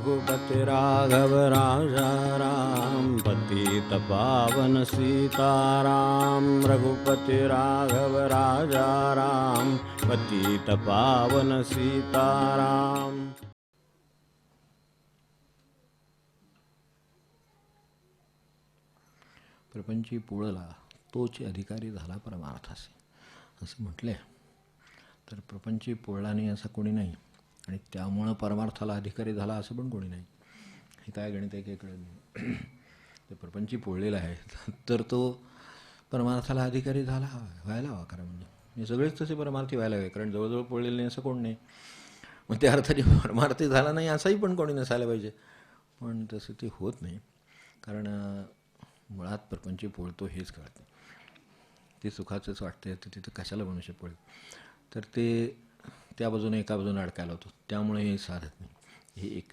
रघुपति राघव राजा राम पतित पावन सीताराम। रघुपति राघव राजा राम पतित पावन सीताराम। प्रपंची पोळला तोच अधिकारी झाला परमार्थासे असं म्हटले तर प्रपंची पुळला नाही असं कोणी नाही. आणि त्यामुळं परमार्थाला अधिकारी झाला असं पण कोणी नाही. हे काय गणित आहे काही कळत नाही. ते प्रपंची पोळलेला आहे. तर तो परमार्थाला अधिकारी झाला व्हायला हवा कारण म्हणजे. हे सगळेच तसे परमार्थी व्हायला हवे कारण जवळजवळ पोळलेले नाही असं कोण नाही. मग त्या अर्थाने परमार्थी झाला नाही असंही पण कोणी नसायला पाहिजे. पण तसं ते होत नाही. कारण मुळात प्रपंची पोळतो हेच कळतं ते सुखाचंच वाटते तर तिथं कशाला मनुष्य पोळेल? तर ते त्या बाजूने एका बाजूने अडकायला होतो. त्यामुळे हे साधत नाही. हे एक.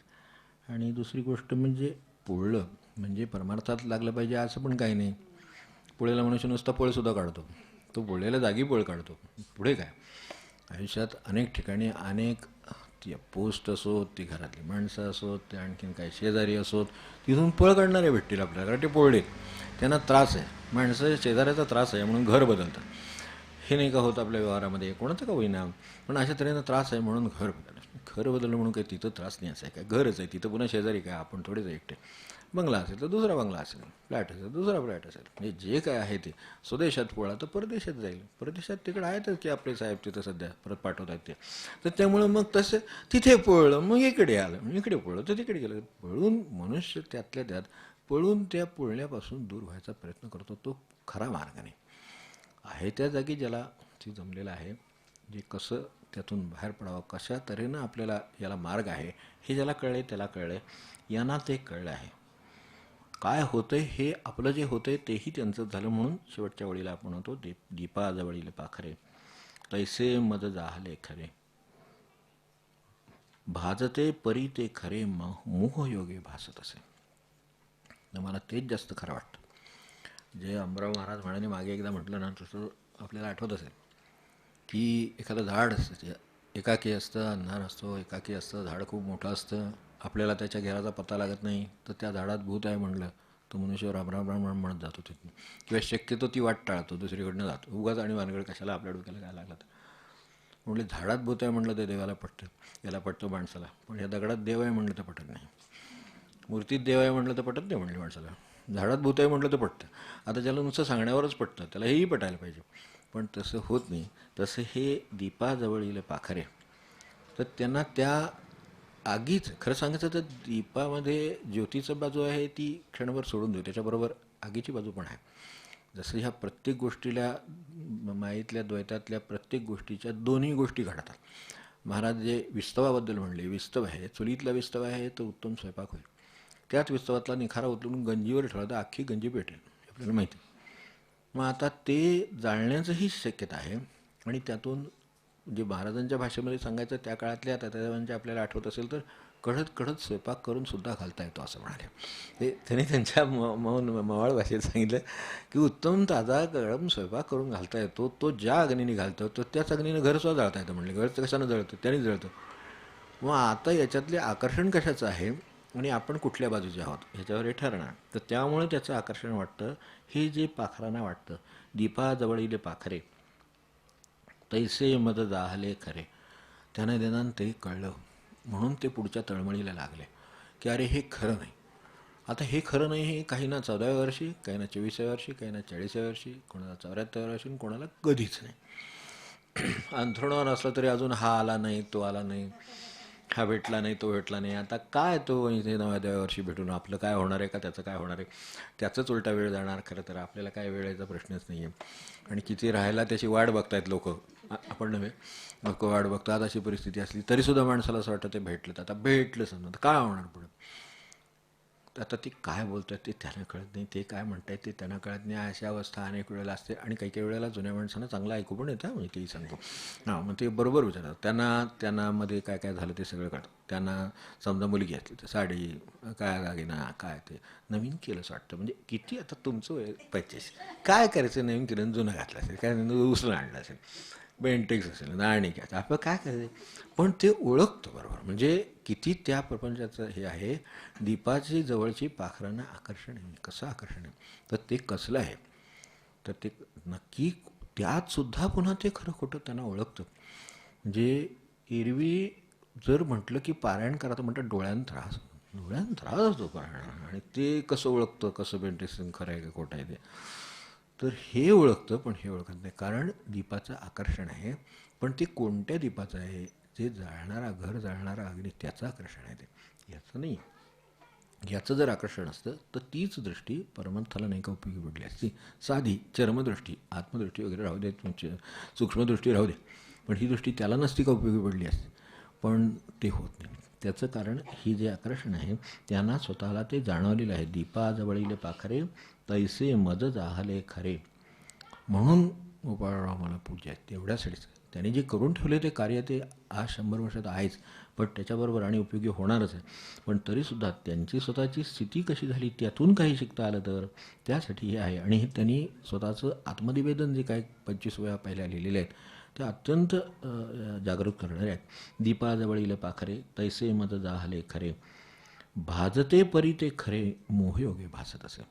आणि दुसरी गोष्ट म्हणजे पोळलं. म्हणजे परमार्थात लागलं पाहिजे असं पण काही नाही. पोळेला मनुष्य नुसता पोळसुद्धा काढतो. तो पोळलेल्या जागी पोळ काढतो. पुढे काय? आयुष्यात अनेक ठिकाणी अनेक ती पोस्ट असोत ती घरातली माणसं असोत ते आणखीन काही शेजारी असोत तिथून पळ काढणारे भेटतील आपल्याला. कारण ते पोळले. त्यांना त्रास आहे. माणसं शेजाऱ्याचा त्रास आहे. म्हणून घर बदलतात. हे नाही का होत आपल्या व्यवहारामध्ये? कोणाचं का होईना? पण अशा तऱ्हेनं त्रास आहे म्हणून घर बदललं. घर बदललं म्हणून काही तिथं त्रास नाही असं आहे काय घरच आहे? तिथं पुन्हा शेजारी काय? आपण थोडेच एकटे. बंगला असेल तर दुसरा बंगला असेल. फ्लॅट असेल दुसरा फ्लॅट असेल. म्हणजे जे काय आहे ते. स्वदेशात पोळा तर परदेशात जाईल. परदेशात तिकडे आहेतच की आपले साहेब तिथं सध्या परत पाठवत आहेत ते. तर त्यामुळं मग तसं तिथे पळलं मग इकडे आलं. मग इकडे पळलं तर तिकडे गेलं. पळून मनुष्य त्यातल्या त्यात पळून त्या पुळण्यापासून दूर व्हायचा प्रयत्न करतो. तो खरा मार्ग नाही. आहे त्या जागी ज्याला ती जमलेलं आहे जे कसं त्यातून बाहेर पडावं कशा तऱ्हेनं आपल्याला याला मार्ग आहे हे ज्याला कळले त्याला कळले यांना ते कळलं आहे. काय होतंय हे आपलं जे होतंय तेही त्यांचं झालं म्हणून शेवटच्या वळीला आपण होतो दीप दीपाजवळील पाखरे. तैसे मद जाहले खरे. भाजते परी ते खरे मोह योगे भासत असे. तर मला तेच जास्त खरं वाटतं. जे अमराव महाराज म्हणाने मागे एकदा म्हटलं ना तसं आपल्याला आठवत असेल की एखादं झाड असतं एकाकी असतं अंधार असतो एकाकी असतं झाड खूप मोठं असतं आपल्याला त्याच्या घराचा पत्ता लागत नाही तर त्या झाडात भूत आहे म्हणलं तो मनुष्य राम राम राम राम म्हणत जातो तिथून. किंवा शक्यतो ती वाट टाळतो दुसरीकडनं जातो. उगाच आणि वानगड कशाला आपल्या डोक्याला काय लागला तर? म्हणले झाडात भूत आहे म्हणलं ते देवाला पटतं याला पटतं माणसाला. पण या दगडात देव आहे म्हणलं तर पटत नाही. मूर्तीत देव आहे म्हटलं तर पटत नाही म्हणले माणसाला. झाडात भूत आहे म्हटलं तर पटतं. आता ज्याला नुसतं सांगण्यावरच पटतं त्याला हेही पटायला पाहिजे. पण तसं होत नाही. तसं हे दीपाजवळील पाखरे. तर त्यांना त्या आगीच खरं सांगायचं तर दीपामध्ये ज्योतीचं बाजू आहे ती क्षणभर सोडून देऊ. त्याच्याबरोबर आगीची बाजू पण आहे. जसं ह्या प्रत्येक गोष्टीला माईतल्या द्वैतातल्या प्रत्येक गोष्टीच्या दोन्ही गोष्टी घडतात. महाराज जे विस्तवाबद्दल म्हणले विस्तव आहे चुलीतला विस्तव आहे तर उत्तम स्वयंपाक होईल. त्याच विस्तवातला निखारा उतरून गंजीवर ठेवला तर अख्खी गंजी पेटेल आपल्याला माहिती. मग आता ते जाळण्याचंही शक्यता आहे आणि त्यातून जे महाराजांच्या भाषेमध्ये सांगायचं त्या काळातल्या तात्यादेवांच्या आपल्याला आठवत असेल तर कढत कढत स्वयंपाक करून सुद्धा घालता येतो असं म्हणाले. ते त्यांनी त्यांच्या म मौन मवाळ भाषेत सांगितलं की उत्तम ताजा गरम स्वयंपाक करून घालता येतो तो ज्या अग्नीने घालतो तो त्याच अग्नीने घरसुद्धा जळता येतं म्हणले. घर कशानं जळतं? त्याने जळतं. मग आता याच्यातले आकर्षण कशाचं आहे? आणि आपण कुठल्या बाजूचे आहोत ह्याच्यावर हे ठरणार. तर त्यामुळे त्याचं आकर्षण वाटतं. हे जे पाखरांना वाटतं दीपाजवळीले पाखरे तैसे मद दाहले खरे. त्याने देणार ते कळलं. म्हणून ते पुढच्या तळमळीला लागले. की अरे हे खरं नाही. आता हे खरं नाही हे काही ना चौदाव्या वर्षी काही ना चोवीसाव्या वर्षी काही ना चाळीसाव्या वर्षी कोणाला चौऱ्याहत्तर वर्षी कोणाला कधीच नाही. अंथरुणावर असलं तरी अजून हा आला नाही तो आला नाही. हा भेटला नाही तो भेटला नाही. आता काय तो इथे नव्या दव्या वर्षी भेटून? आपलं काय होणार आहे का? त्याचं काय होणार आहे? त्याचाच उलटा वेळ जाणार खरं तर. आपल्याला काय वेळेचा प्रश्नच नाही आहे. आणि किती राहायला त्याची वाट बघतायत लोक. आपण नव्हे. लोक वाट बघतात. अशी परिस्थिती असली तरीसुद्धा माणसाला असं वाटतं ते भेटलं तर आता भेटलं समजा. काय होणार पुढे? आता ती काय बोलतात ते त्यांना कळत नाही. ते काय म्हणत आहेत ते त्यांना कळत नाही. अशा अवस्था अनेक वेळेला असते. आणि काही काही वेळेला जुन्या माणसांना चांगलं ऐकू पण येतं. म्हणजे तेही सांगतो. हां मग ते बरोबर विचारतात. त्यांना त्यांना मध्ये काय काय झालं ते सगळं कळतं त्यांना समजा मुलगी असली तर साडी काय दागिना काय ते नवीन केलं असं वाटतं. म्हणजे किती आता तुमचं पैचेस काय करायचं नवीन केलं जुनं घातलं असेल? काय उसळं आणलं असेल? बेंटेक्स असेल नाणिक घ्यायचं. आपलं काय करायचं? पण ते ओळखतं बरोबर. म्हणजे किती त्या प्रपंचाचं हे आहे? दीपाची जवळची पाखरांना आकर्षण आहे. म्हणजे कसं आकर्षण आहे? तर ते कसलं आहे? तर ते नक्की त्यातसुद्धा पुन्हा ते खरं खोटं त्यांना ओळखतं. म्हणजे एरवी जर म्हटलं की पारायण करा तर म्हटलं डोळ्यानं त्रास डोळ्यानं त्रास होतो पारायण आणि ते कसं ओळखतं? कसं बेंटेक्स खरं आहे का खोटं आहे ते? तर हे ओळखतं पण हे ओळखत नाही. कारण दीपाचं आकर्षण आहे. पण ते कोणत्या दीपाचं आहे? जे जाळणारा घर जाळणारा अग्नी त्याचं आकर्षण आहे ते. याचं नाही. याचं जर आकर्षण असतं तर तीच दृष्टी परमंथाला नाही का उपयोगी पडली असती? साधी चर्मदृष्टी आत्मदृष्टी वगैरे राहू दे तुमची सूक्ष्मदृष्टी राहू दे. पण ही दृष्टी त्याला नसती का उपयोगी पडली असती? पण ते होत नाही. त्याचं कारण ही जे आकर्षण आहे त्यांना स्वतःला ते जाणवलेलं आहे. दीपाजवळीले पाखरे तैसे मज जाहले खरे. म्हणून गोपाळराव मला पूजा आहेत तेवढ्यासाठीच. त्यांनी जे करून ठेवले ते कार्य ते आज शंभर वर्षात आहेच पण त्याच्याबरोबर आणि उपयोगी होणारच आहे. पण तरीसुद्धा त्यांची स्वतःची स्थिती कशी झाली त्यातून काही शिकता आलं तर? त्यासाठी हे आहे. आणि हे त्यांनी स्वतःचं आत्मनिवेदन जे काय पंचवीस वया पहिल्या लिहिलेले आहेत ते अत्यंत जागृत करणारे आहेत. दीपाजवळील पाखरे तैसे मत जाहले खरे. भाजते परी ते खरे मोहयोगे भासत असे.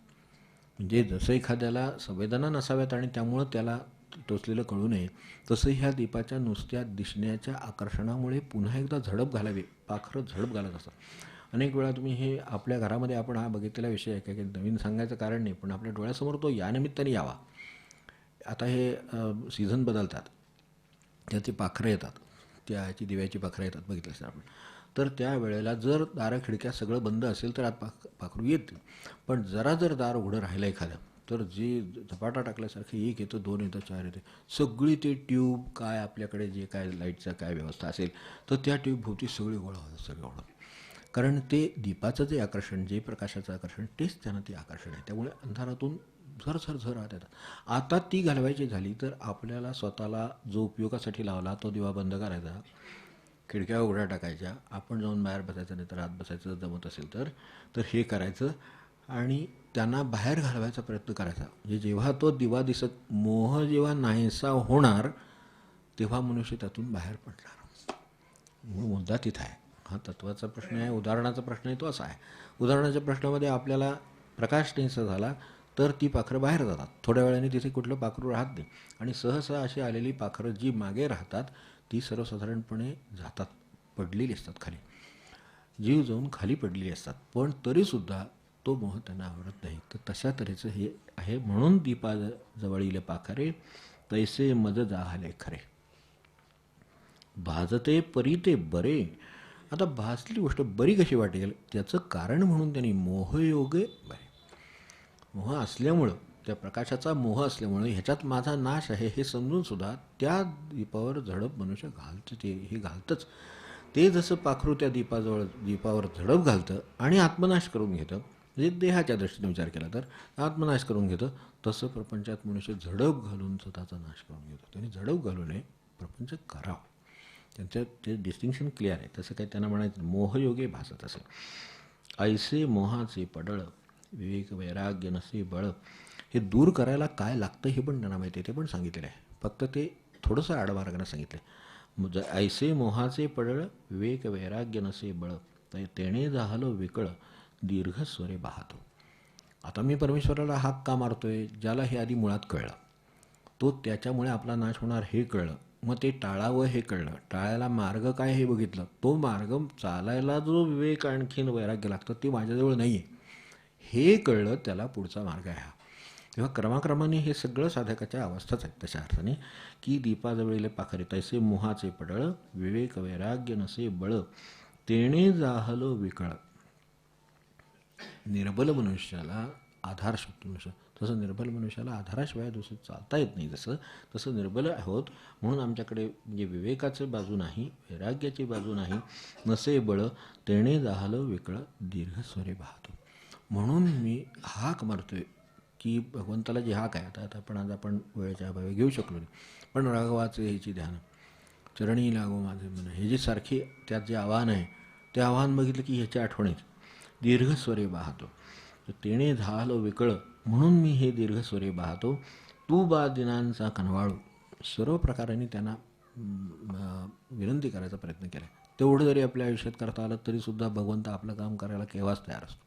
म्हणजे जसं एखाद्याला संवेदना नसाव्यात आणि त्यामुळं त्याला टोचलेलं कळू नये. तसं ह्या दीपाच्या नुसत्या दिसण्याच्या आकर्षणामुळे पुन्हा एकदा झडप घालावी. पाखरं झडप घालत असतात. अनेक वेळा तुम्ही हे आपल्या घरामध्ये आपण हा बघितलेला विषय आहे. काही की नवीन सांगायचं कारण नाही पण आपल्या डोळ्यासमोर तो यानिमित्ताने यावा. आता हे सीझन बदलतात. त्याची पाखरं येतात. त्या ह्याची दिव्याची पाखरं येतात. बघितलं असेल आपण. तर त्या वेळेला जर दारं खिडक्या सगळं बंद असेल तर आत पाख पाखरू येतील. पण जरा जर दार उघडं राहिलं एखादं तर जे झपाटा टाकल्यासारखं एक येतं दोन येतं चार येतं. सगळी ते ट्यूब काय आपल्याकडे जे काय लाईटचं काय व्यवस्था असेल तर त्या ट्यूबभोवती सगळी गोळा होतं सगळं गोळा कारण ते दीपाचं जे आकर्षण जे प्रकाशाचं आकर्षण तेच त्यांना ते आकर्षण आहे. त्यामुळे अंधारातून झर झर झर आत येतात. आता ती घालवायची झाली तर आपल्याला स्वतःला जो उपयोगासाठी लावला तो दिवा बंद करायचा खिडक्या उघड्या टाकायच्या आपण जाऊन बाहेर बसायचं नाही तर आत बसायचं जमत असेल तर तर हे करायचं. आणि त्यांना बाहेर घालवायचा प्रयत्न करायचा. म्हणजे जेव्हा तो दिवा दिसत मोह जेव्हा नाहीसा होणार तेव्हा मनुष्य त्यातून बाहेर पडणार. मूळ मुद्दा तिथं आहे. हा तत्वाचा प्रश्न आहे उदाहरणाचा प्रश्न आहे तो असा आहे. उदाहरणाच्या प्रश्नामध्ये आपल्याला प्रकाश नाहीसा झाला तर ती पाखरं बाहेर जातात. थोड्या वेळाने तिथे कुठलं पाखरू राहत नाही. आणि सहसा अशी आलेली पाखरं जी मागे राहतात ती सर्वसाधारणपणे जातात पडलेली असतात खाली. जीव जाऊन खाली पडलेली असतात. पण तरीसुद्धा तो मोह त्यांना आवडत नाही. तर तशा तऱ्हेचं हे आहे. म्हणून दीपा जवळील पाखरे तैसे मज जाहले खरे. भाजते परी ते बरे. आता भासली गोष्ट बरी कशी वाटेल त्याचं कारण म्हणून त्यांनी मोहयोगे बरे. मोह असल्यामुळं त्या प्रकाशाचा मोह असल्यामुळं ह्याच्यात माझा नाश आहे हे समजून सुद्धा त्या दीपावर झडप मनुष्य घालतं ते हे घालतंच. ते जसं पाखरू त्या दीपाजवळ दीपावर झडप घालतं आणि आत्मनाश करून घेतं म्हणजे देहाच्या दृष्टीने विचार केला तर आत्मनाश करून घेतं. तसं प्रपंचात मनुष्य झडप घालून स्वतःचा नाश करून घेतो. त्यांनी झडप घालू नये प्रपंच करावं. त्यांचं ते डिस्टिंक्शन क्लिअर आहे तसं काही त्यांना म्हणायचं मोहयोगे भासत असेल ऐसे मोहाचे पडळ विवेक वैराग्य नसे बळ हे दूर करायला काय लागतं हे पण त्यांना माहिती आहे. ते पण सांगितलेलं आहे. फक्त ते थोडंसं आडमार्गाने सांगितलं आहे ऐसे मोहाचे पडळ विवेक वैराग्य नसे बळ ते तेणे जाहलो विकळ दीर्घ स्वरे पाहतो. आता मी परमेश्वराला हाक का मारतोय ज्याला हे आधी मुळात कळलं? तो त्याच्यामुळे आपला नाश होणार हे कळलं. मग ते टाळावं हे कळलं. टाळायला मार्ग काय हे बघितलं? तो मार्ग चालायला जो विवेक आणखीन वैराग्य लागतं ते माझ्याजवळ नाही आहे हे कळलं त्याला पुढचा मार्ग आहे हा. तेव्हा क्रमाक्रमाने हे सगळं साधकाच्या अवस्थाच आहेत. तशा अर्थाने की दीपाजवळीले पाखरे तैसे मोहाचे पडळ विवेक वैराग्य नसे बळ तेणे जाहलो विकळ. निर्बल मनुष्याला आधार शोधतो मनुष्य तसं निर्बल मनुष्याला आधाराशिवाय दुसरं चालता येत नाही जसं तसं निर्बल आहोत. म्हणून आमच्याकडे म्हणजे विवेकाचं बाजू नाही वैराग्याची बाजू नाही नसे बळ तेणे जाहलं दीर्घ दीर्घस्वरे पाहतो म्हणून मी हाक मारतोय की भगवंताला जी हाक आहे आता आता आपण आज आपण वेळेच्या अभावी घेऊ शकलो नाही. पण राघवाचे ह्याची ध्यान. चरणी लागो माझे मन. हे जे सारखी त्यात जे आव्हान आहे ते आव्हान बघितलं की ह्याच्या येते. दीर्घस्वरे पाहतो. तर तेणे झालो विकळ म्हणून मी हे दीर्घस्वरे पाहतो. तू बा दिनांचा कनवाळू. सर्व प्रकाराने त्यांना विनंती करायचा प्रयत्न केला. तेवढं जरी आपल्या आयुष्यात करता आलं तरीसुद्धा भगवंत आपलं काम करायला केव्हाच तयार असतो.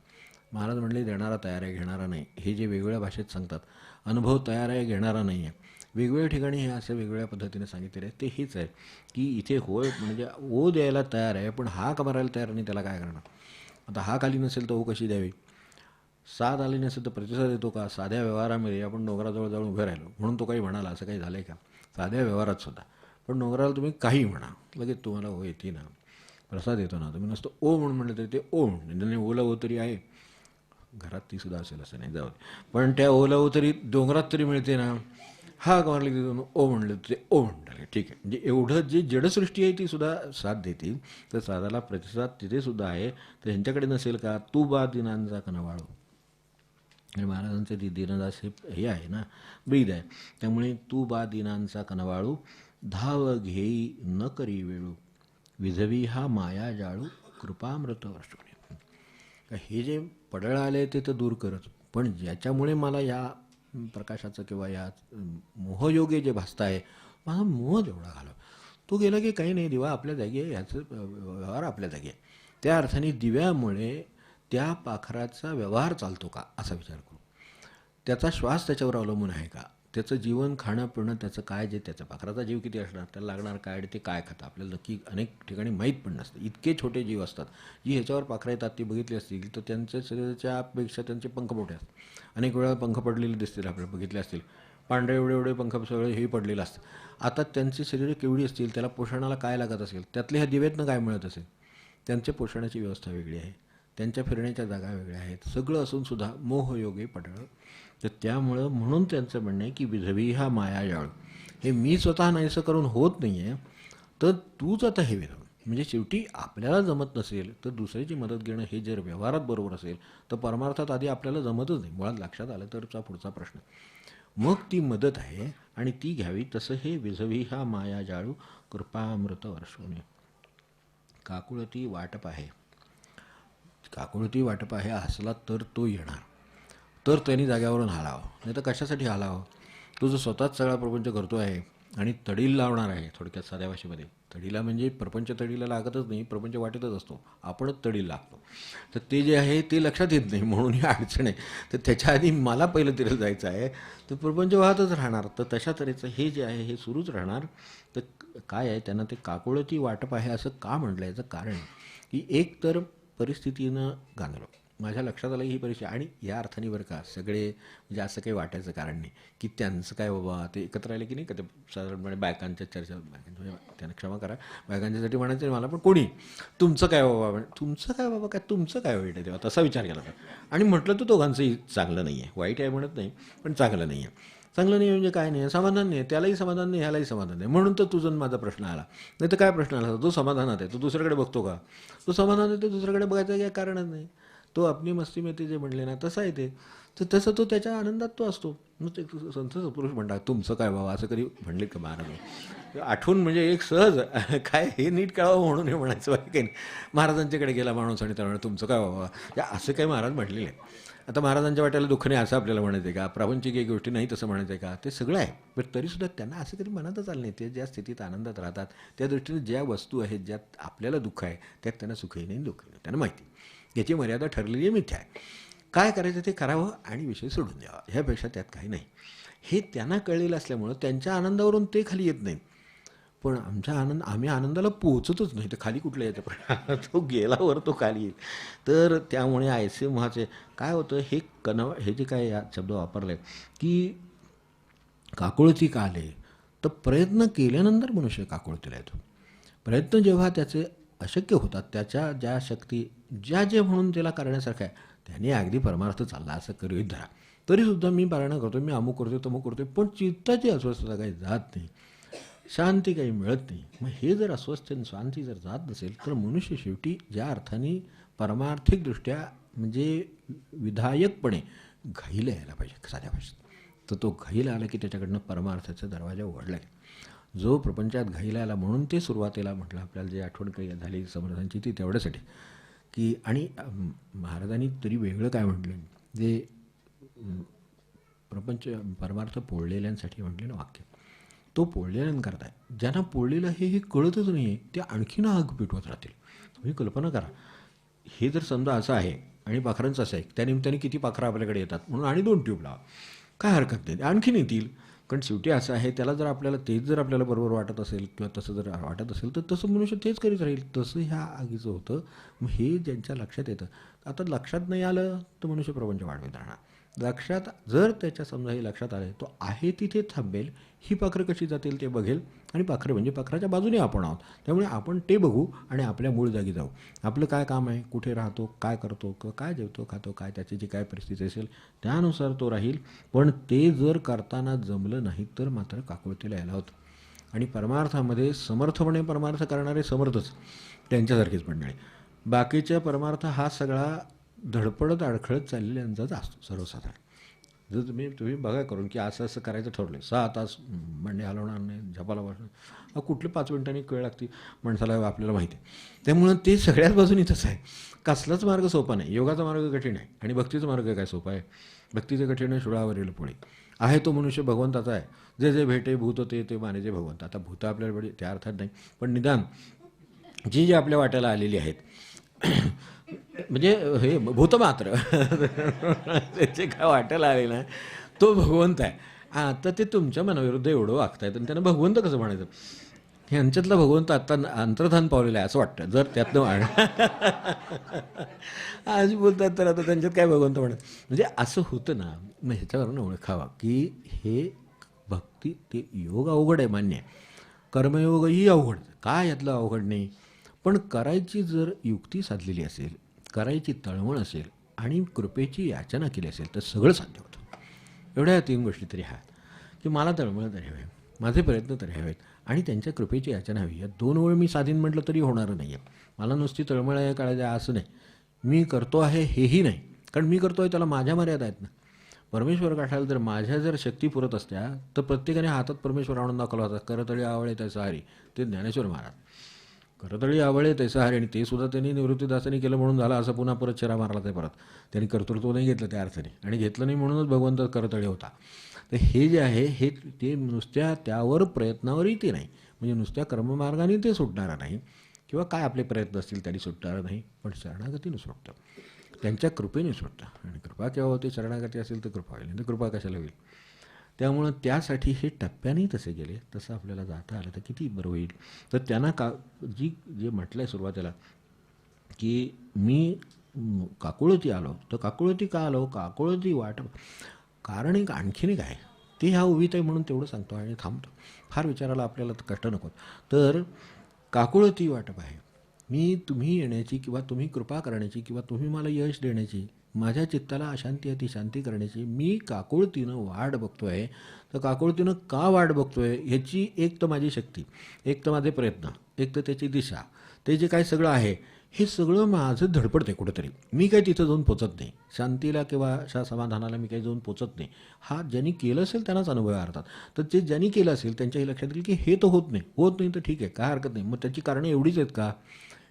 महाराज म्हणले देणारा तयार आहे घेणारा नाही. हे जे वेगवेगळ्या भाषेत सांगतात अनुभव तयार आहे घेणारा नाही आहे. वेगवेगळ्या ठिकाणी हे असे वेगवेगळ्या पद्धतीने सांगितलेले आहे ते हेच आहे की इथे होय म्हणजे ओ द्यायला तयार आहे पण हा करायला मारायला तयार नाही त्याला काय करणार? आता हाक आली नसेल तर ओ कशी द्यावी? साथ आली नसेल तर प्रतिसाद येतो का? साध्या व्यवहारामध्ये आपण डोंगराजवळ जाऊन उभे राहिलो. म्हणून तो काही म्हणाला असं काही झालं आहे का? साध्या व्यवहारात सुद्धा. पण डोंगराला तुम्ही काही म्हणा. लगेच तुम्हाला हो येते ना. प्रसाद येतो ना. तुम्ही नसतं ओ म्हणून म्हणलं तरी ते ओ म्हणून. त्याने ओला ओ तरी आहे. घरात ती सुद्धा असेल असं नाही. जाऊ पण त्या ओला ओ तरी डोंगरात तरी मिळते ना. हा का मारली तिथून ओ म्हणलं ते ओ म्हणलं ठीक आहे. म्हणजे एवढं जे जडसृष्टी आहे ती सुद्धा साथ देते. तर साधाला प्रतिसाद तिथे सुद्धा आहे. तर ह्यांच्याकडे नसेल का? तू बा दिनांचा कनवाळू. आणि महाराजांचे ती दिनदास हे आहे ना? ब्रीद आहे. त्यामुळे तू बा दिनांचा कनवाळू. धाव घेई न करी वेळू. विझवी हा माया जाळू. कृपामृत वर्षुणे हे जे पडळ आले ते तर दूर करत. पण ज्याच्यामुळे मला या प्रकाशाचं किंवा या मोहयोगे जे भासत आहे माझा मोह जेवढा घालव तो गेला की काही नाही दिवा आपल्या जागी आहे ह्याचं व्यवहार आपल्या जागी आहे. त्या अर्थाने दिव्यामुळे त्या पाखराचा व्यवहार चालतो का असा विचार करू. त्याचा श्वास त्याच्यावर अवलंबून आहे का? त्याचं जीवन खाणं पिणं त्याचं काय जे त्याचा पाखराचा जीव किती असणार त्याला लागणार काय ते काय खातं? आपल्याला नक्की अनेक ठिकाणी माहीत पण नसतं. इतके छोटे जीव असतात. जी ह्याच्यावर पाखरं येतात ती बघितली असतील तर त्यांच्या शरीराच्यापेक्षा त्यांचे पंख मोठे असतात. अनेक वेळा पंख पडलेले दिसतील आपल्याला बघितले असतील. पांढरे एवढे एवढे पंख सगळे हे पडलेलं असतं आता त्यांची शरीरं केवढी असतील त्याला पोषणाला काय लागत असेल? त्यातले ह्या दिव्यातनं काय मिळत असेल? त्यांच्या पोषणाची व्यवस्था वेगळी आहे. त्यांच्या फिरण्याच्या जागा वेगळ्या आहेत. सगळं असून सुद्धा मोहयोगे पडळ तर त्यामुळं म्हणून त्यांचं म्हणणं आहे की विधवी हा मायाजाळ. हे मी स्वतः नाहीसं करून होत नाही आहे तर तूच आता हे विधव. म्हणजे शेवटी आपल्याला जमत नसेल तर दुसऱ्याची मदत घेणं हे जर व्यवहारात बरोबर असेल तर परमार्थात आधी आपल्याला जमतच नाही. मुळात लक्षात आलं तरचा पुढचा प्रश्न. मग ती मदत आहे आणि ती घ्यावी. तसं हे विझवी हा माया जाळू कृपामृत वर्षवणे काकुळती वाटप आहे. काकुळती वाटप आहे हसला तर तो येणार. तर त्यांनी जाग्यावरून हालावं. नाही तर कशासाठी हलावं? तो जो स्वतःच सगळा प्रपंच करतो आहे आणि तडील लावणार आहे थोडक्यात साध्या भाषेमध्ये तडीला म्हणजे प्रपंच तडीला लागतच नाही प्रपंच वाटेतच असतो. आपणच तडील लागतो. तर ते जे आहे ते लक्षात येत नाही म्हणून ही अडचण आहे. तर त्याच्या आधी मला पहिलं तिथे जायचं आहे. तर प्रपंच वाहतच राहणार. तर तशा तऱ्हेचं हे जे आहे हे सुरूच राहणार. तर काय आहे त्यांना ते काकुळती वाटप आहे असं का म्हटलं याचं कारण की एक तर परिस्थितीनं गांधलो माझ्या लक्षात आलं ही परिस्थिती. आणि या अर्थाने बरं का सगळे म्हणजे असं काही वाटायचं कारण नाही. की त्यांचं काय बाबा ते एकत्र आले की नाही का? ते साधारणपणे बायकांच्या चर्चा बायकांच्या म्हणजे त्यांना क्षमा करा. बायकांच्यासाठी म्हणायचं मला पण कोणी तुमचं काय बाबा म्हण- तुमचं काय बाबा काय तुमचं काय वाईट आहे? तेव्हा तसा विचार केला आणि म्हटलं तर दोघांचंही चांगलं नाही आहे वाईट आहे म्हणत नाही पण चांगलं नाही आहे चांगलं नाही म्हणजे काय नाही समाधान नाही त्यालाही समाधान नाही ह्यालाही समाधान नाही. म्हणून तर तुझं माझा प्रश्न आला. नाही तर काय प्रश्न आला? तो समाधानात आहे. तो दुसऱ्याकडे बघतो का? तो समाधान आहे ते दुसऱ्याकडे बघायचं काही कारणच नाही. तो आपली मस्ती मेती जे म्हणले ना तसं आहे ते. तर तसं तो त्याच्या आनंदात तो असतो. मग ते संत पुरुष म्हणतात तुमचं काय बाबा? असं कधी म्हणले का महाराज? आठवून म्हणजे एक सहज. काय हे नीट कळावं म्हणून हे म्हणायचं बाकी काही नाही. महाराजांच्याकडे गेला माणूस आणि त्यामुळे तुमचं काय बाबा? या असं काही महाराज म्हटलेले आहे आता महाराजांच्या वाट्याला दुःख नाही असं आपल्याला म्हणायचं आहे का? प्रापंचिक एक गोष्टी नाही तसं म्हणायचं आहे का? ते सगळं आहे. पण तरीसुद्धा त्यांना असं तरी मनातच आलं नाही. ते ज्या स्थितीत आनंदात राहतात त्या दृष्टीने ज्या वस्तू आहेत ज्यात आपल्याला दुःख आहे त्यात त्यांना सुखही नाही दुःखही नाही. त्यांना माहिती याची मर्यादा ठरलेली आहे मिथ्या आहे. काय करायचं ते करावं आणि विषय सोडून द्यावा. ह्यापेक्षा त्यात काही नाही. हे त्यांना कळलेलं असल्यामुळं त्यांच्या आनंदावरून ते खाली येत नाही पण आमच्या आनंद आम्ही आनंदाला पोहोचतच नाही. तर खाली कुठल्या यायचं पण तो गेलावर तो खाली येईल. तर त्यामुळे आय सी महाचे काय होतं हे कनव हे जे काय या शब्द वापरले की काकुळती का आले? तर प्रयत्न केल्यानंतर मनुष्य काकुळतीला येतो. प्रयत्न जेव्हा त्याचे अशक्य होतात त्याच्या ज्या शक्ती ज्या जे म्हणून त्याला करण्यासारखं आहे त्याने अगदी परमार्थ चालला असं करूत धरा. तरीसुद्धा मी पारायण करतो मी अमुक करतो तमुक करतो पण चित्ताची अस्वस्थता काही जात नाही. शांती काही मिळत नाही. मग हे जर अस्वस्थ आणि शांती जर जात नसेल तर मनुष्य शेवटी ज्या अर्थाने परमार्थिकदृष्ट्या म्हणजे विधायकपणे घाईला यायला पाहिजे साध्या भाषेत तर तो घाईला आला की त्याच्याकडनं परमार्थाचा दरवाजा उघडला आहे. जो प्रपंचात घाईला आला म्हणून ते सुरुवातीला म्हटलं आपल्याला जे आठवण काही झाली समर्थांची ती तेवढ्यासाठी. की आणि महाराजांनी तरी वेगळं काय म्हटलं? जे प्रपंच परमार्थ पोळलेल्यांसाठी म्हटलेलं वाक्य. तो पोळलेलं करताय ज्यांना पोळलेलं आहे हे कळतच नाही आहे ते आणखीन आग पेटवत राहतील. तुम्ही कल्पना करा. हे जर समजा असं आहे आणि पाखरांचं असं आहे त्यानिमित्ताने किती पाखरं आपल्याकडे येतात म्हणून आणि दोन ट्यूब लावा. काय हरकत नाही आणखीन येतील. कारण शेवटी असं आहे त्याला जर आपल्याला तेच जर आपल्याला बरोबर वाटत असेल किंवा तसं जर वाटत असेल तर तसं मनुष्य तेच करीत राहील. तसं ह्या आगीचं होतं. मग हे ज्यांच्या लक्षात येतं आता लक्षात नाही आलं तर मनुष्य प्रपंच वाढवित राहणार. लक्षात जर त्याच्या समजा हे लक्षात आले तो आहे तिथे थांबेल ही पाखरं कशी जातील ते बघेल आणि पाखरं म्हणजे पाखराच्या बाजूने आपण आहोत. त्यामुळे आपण ते बघू आणि आपल्या मूळ जागी जाऊ. आपलं काय काम आहे? कुठे राहतो? काय करतो? किंवा काय जेवतो खातो? काय? त्याची जी काय परिस्थिती असेल त्यानुसार तो राहील. पण ते जर करताना जमलं नाही तर मात्र काकुळतीला यायला होतं. आणि परमार्थामध्ये समर्थपणे परमार्थ करणारे समर्थच त्यांच्यासारखेच मंडळी. बाकीच्या परमार्थ हा सगळा धडपडत अडखळत चाललेल्यांचाच असतो सर्वसाधारण. जर तुम्ही तुम्ही बघा करून की असं असं करायचं ठरलं सहा तास मंडे हलवणार नाही झपाला बसणार अहो, कुठले पाच मिनिटांनी वेळ लागते माणसाला आपल्याला माहिती आहे. त्यामुळं ते सगळ्याच बाजून इथंच आहे. कसलाच मार्ग सोपा नाही. योगाचा मार्ग कठीण आहे आणि भक्तीचा मार्ग काय सोपा आहे? भक्तीचं कठीण आहे शुळावरील पोळी आहे तो मनुष्य भगवंताचा आहे. जे जे भेटे भूत ते ते मानेचे भगवंत. आता भूत आपल्याला त्या अर्थात नाही. पण निदान जी जी आपल्या वाट्याला आलेली आहेत म्हणजे हे भूत मात्र त्याचे काय वाटायला आले ना. तो भगवंत आहे. आता ते तुमच्या मनाविरुद्ध एवढं वागतायत आणि त्यांना भगवंत कसं म्हणायचं? ह्यांच्यातला भगवंत आता अंतर्धान पावलेला आहे असं वाटतं जर त्यातनं वाढ आज बोलतात तर आता त्यांच्यात काय भगवंत म्हणत म्हणजे असं होतं ना मग ह्याच्यावरून ओळखावा की हे भक्ती ते योग अवघड आहे मान्य. आहे कर्मयोगही अवघड. काय यातलं अवघड नाही? पण करायची जर युक्ती साधलेली असेल करायची तळमळ असेल आणि कृपेची याचना केली असेल तर सगळं साध्य होतं. एवढ्या तीन गोष्टी तरी आहेत की मला तळमळ तरी हवे माझे प्रयत्न तरी हवेत आणि त्यांच्या कृपेची याचना हवी. या दोन वेळ मी साधीन म्हटलं तरी होणार नाही आहे मला नुसती तळमळ आहे काळायचं आहे असं नाही. मी करतो आहे हेही नाही. कारण मी करतो आहे त्याला माझ्या मर्यादा आहेत ना. परमेश्वर गाठायला जर माझ्या जर शक्ती पुरत असत्या तर प्रत्येकाने हातात परमेश्वर आणून दाखवला होता करतळी आवळे त्याचा हरी ते ज्ञानेश्वर महाराज. करतळी आवळे त्याचं हरी आणि ते सुद्धा त्यांनी निवृत्तीदासांनी केलं म्हणून झालं असं पुन्हा परत चेरा मारला ते परत. त्यांनी कर्तृत्व नाही घेतलं त्या अर्थाने. आणि घेतलं नाही म्हणूनच भगवंत करतळी होता. तर हे जे आहे हे ते नुसत्या त्यावर प्रयत्नावरही ते नाही. म्हणजे नुसत्या कर्ममार्गाने ते सुटणार नाही. किंवा काय आपले प्रयत्न असतील त्यांनी सुटणार नाही. पण शरणागतीने सुटतं. त्यांच्या कृपेने सुटतं. आणि कृपा केव्हा होती शरणागती असेल तर कृपा होईल. नाही तर कृपा कशाला होईल? त्यामुळं त्यासाठी हे टप्प्यानेही तसे गेले तसं आपल्याला जाता आलं तर किती बरं होईल. तर त्यांना का जी जे म्हटलं आहे सुरुवातीला की मी काकुळती आलो तर काकुळती का आलो? काकुळती वाट कारण एक आणखीन एक आहे. ते ह्या उभीत आहे म्हणून तेवढं सांगतो आणि थांबतो. फार विचारायला आपल्याला तर कष्ट नको तर काकुळती वाटप आहे मी तुम्ही येण्याची किंवा तुम्ही कृपा करण्याची किंवा तुम्ही मला यश देण्याची माझ्या चित्ताला अशांती अति शांती करण्याची. मी काकुळतीनं वाट बघतो आहे तर काकुळतीनं का वाट बघतो आहे ह्याची एक तर माझी शक्ती एक तर माझे प्रयत्न एक तर त्याची दिशा ते जे काय सगळं आहे हे सगळं माझं धडपडते कुठंतरी. मी काही तिथं जाऊन पोचत नाही. शांतीला किंवा अशा समाधानाला मी काही जाऊन पोचत नाही. हा ज्यांनी केलं असेल त्यांनाच अनुभव अर्थात. तर जे ज्यांनी केलं असेल त्यांच्याही लक्षात येईल की हे तर होत नाही. होत नाही तर ठीक आहे काय हरकत नाही. मग त्याची कारणं एवढीच आहेत का?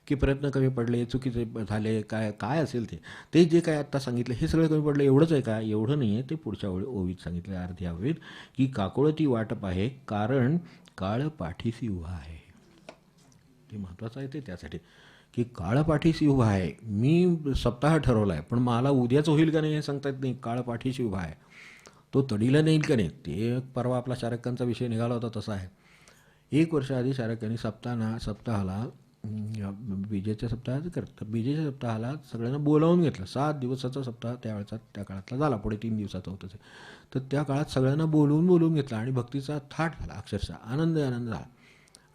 की प्रयत्न कमी पडले चुकीचे झाले काय काय असेल ते ते जे काय आत्ता सांगितलं हे सगळं कमी पडलं एवढंच आहे का? एवढं नाही आहे ते पुढच्या ओळी ओवीत सांगितलं अर्ध्या हवेत की काकोळती वाटप आहे कारण काळ पाठीशी उभा आहे. ते महत्त्वाचं आहे ते त्यासाठी. की काळ पाठीशी उभा आहे. मी सप्ताह ठरवला आहे पण मला उद्याच होईल का नाही हे सांगता येत नाही. काळ पाठीशी उभा आहे. तो तडीला नेईल का नाही? ते परवा आपला शारकांचा विषय निघाला होता तसा आहे. एक वर्ष आधी शारकांनी सप्ताह सप्ताहाला विजेच्या सप्ताहाचं करत. तर विजेच्या सप्ताहाला सगळ्यांना बोलावून घेतलं. सात दिवसाचा सप्ताह त्यावेळेचा त्या काळातला झाला. पुढे तीन दिवसाचा होतं ते तर त्या काळात सगळ्यांना बोलवून बोलवून घेतला आणि भक्तीचा थाट झाला. अक्षरशः आनंद आनंद झाला.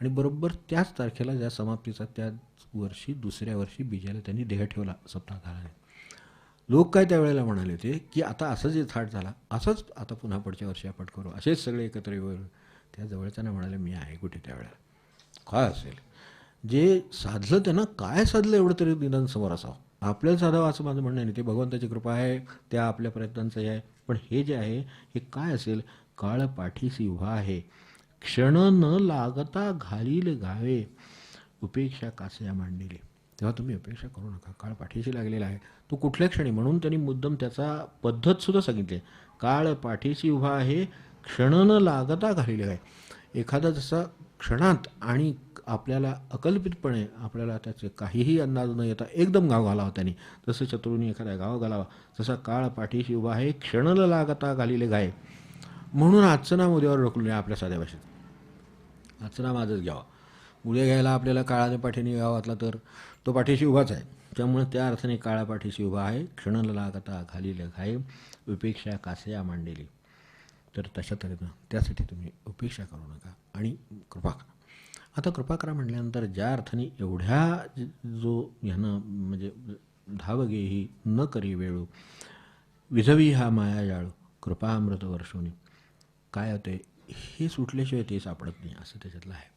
आणि बरोबर त्याच तारखेला ज्या समाप्तीचा त्याच वर्षी दुसऱ्या वर्षी बीजेला त्यांनी देह ठेवला. सप्ताह झाला नाही. लोक काय त्यावेळेला म्हणाले होते की आता असं जे थाट झाला असंच आता पुन्हा पुढच्या वर्षी आपण करू. असेच सगळे एकत्र येऊ त्या जवळच्यानं म्हणाले मी आहे कुठे त्यावेळेला काय असेल? जे साधलं त्यांना काय साधलं एवढं तरी निदान समोर असावं. आपल्याला साधावं असं माझं म्हणणं नाही ते भगवंताची कृपा आहे त्या आपल्या प्रयत्नांचं हे आहे. पण हे जे आहे हे काय असेल? काळ पाठीशी उभा आहे. क्षण न लागता घालील गावे उपेक्षा कासया मांडलेली तेव्हा तुम्ही अपेक्षा करू नका. काळ पाठीशी लागलेला आहे. तो कुठल्या क्षणी? म्हणून त्यांनी मुद्दम त्याचा पद्धतसुद्धा सांगितली. काळ पाठीशी उभा आहे क्षण न लागता घालील आहे एखादा जसा क्षणात आणि आपल्याला अकल्पितपणे आपल्याला त्याचे काहीही अंदाज न येता एकदम गाव घालावा त्याने. जसं शत्रूंनी एखादा गाव घालावा तसा काळ पाठीशी उभा आहे क्षणला लागता घालिले गाय म्हणून आजचं नाम उद्यावर रोखलं नाही आपल्या साध्या भाषेत. आजचं नाम आजच घ्यावा. उद्या घ्यायला आपल्याला काळाने पाठीने गावातला तर तो पाठीशी उभाच आहे. त्यामुळे त्या अर्थाने काळा पाठीशी उभा आहे क्षणला लागता घालिले घाय उपेक्षा कासया मांडेली. तर तशा तऱ्हेनं त्यासाठी तुम्ही उपेक्षा करू नका आणि कृपा करा. आता कृपा करा म्हटल्यानंतर ज्या अर्थाने एवढ्या जो ह्यानं म्हणजे धावगे ही न करी वेळू विझवी हा माया जाळू कृपा अमृत वर्षोनी. काय होते? हे सुटल्याशिवाय ते सापडत नाही असं त्याच्यातलं आहे.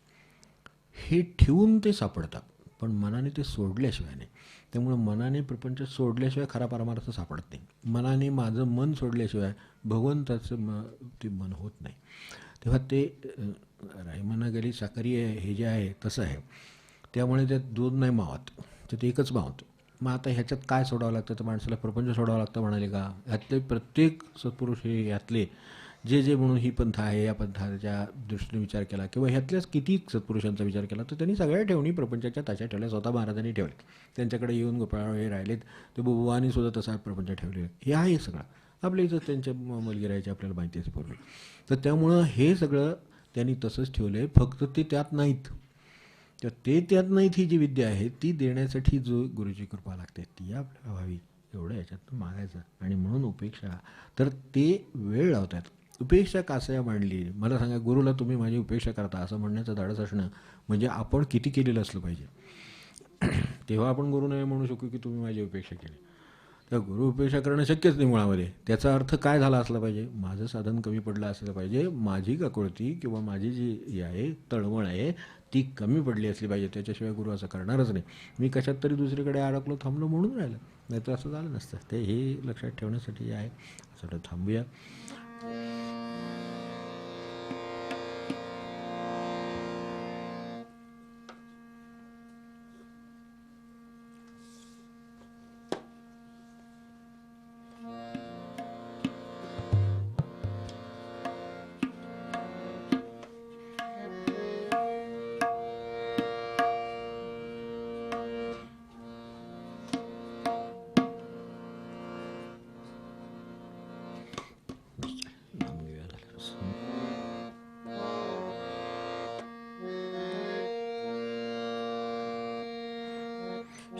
हे ठेवून ते सापडतात पण मनाने ते सोडल्याशिवाय नाही. त्यामुळं मनाने प्रपंच सोडल्याशिवाय खरा परमार्थ सापडत नाही. मनाने माझं मन सोडल्याशिवाय भगवंताचं म ते मन होत नाही. तेव्हा ते अं, गेली साखरी आहे हे जे आहे तसं आहे. त्यामुळे त्यात दूध नाही मावत. तर ते एकच मावत. मग आता ह्याच्यात काय सोडावं लागतं? तर माणसाला प्रपंच सोडावं लागतं म्हणाले का? ह्यातले प्रत्येक सत्पुरुष हे ह्यातले जे जे म्हणून ही पंथ आहे या पंथाच्या दृष्टीने विचार केला किंवा ह्यातल्याच किती सत्पुरुषांचा विचार केला तर त्यांनी सगळ्या ठेवणी प्रपंचाच्या ताच्या ठेवल्या स्वतः महाराजांनी ठेवले त्यांच्याकडे येऊन गोपाळ हे राहिलेत. ते बुबुवानी सुद्धा तसा प्रपंच ठेवले हे आहे सगळं. आपल्या इथं त्यांच्या मुलगी राहायची आपल्याला माहिती आहे पूर्वी तर त्यामुळं हे सगळं त्यांनी तसंच ठेवलं आहे फक्त ते त्यात नाहीत. तर ते त्यात नाहीत ही जी विद्या आहे ती देण्यासाठी जो गुरुची कृपा लागते ती आपल्याला व्हावी. एवढं याच्यातून मागायचं. आणि म्हणून उपेक्षा तर ते वेळ लावतात. उपेक्षा कासया मांडली? मला सांगा गुरुला तुम्ही माझी उपेक्षा करता असं म्हणण्याचं धाडस असणं म्हणजे आपण किती केलेलं असलं पाहिजे. तेव्हा आपण गुरु नाही म्हणू शकू की तुम्ही माझी उपेक्षा केली. तर गुरुपेक्षा करणं शक्यच नाही मुळामध्ये. त्याचा अर्थ काय झाला असला पाहिजे? माझं साधन कमी पडलं असलं पाहिजे. माझी काकुळती किंवा माझी जी ही आहे तळमळ आहे ती कमी पडली असली पाहिजे. त्याच्याशिवाय गुरु असं करणारच नाही. मी कशात तरी दुसरीकडे अडकलो थांबलो म्हणून राहिलं. नाही तर असं झालं नसतं. ते हे लक्षात ठेवण्यासाठी आहे. असं थांबूया.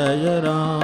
जय जय राम।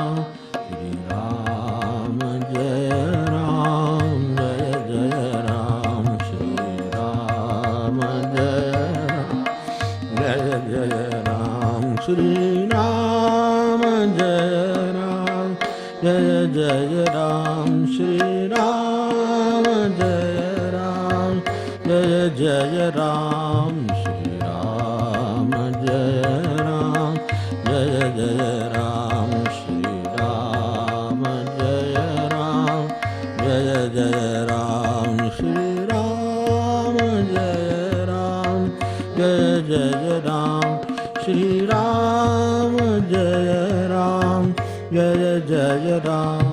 Ram.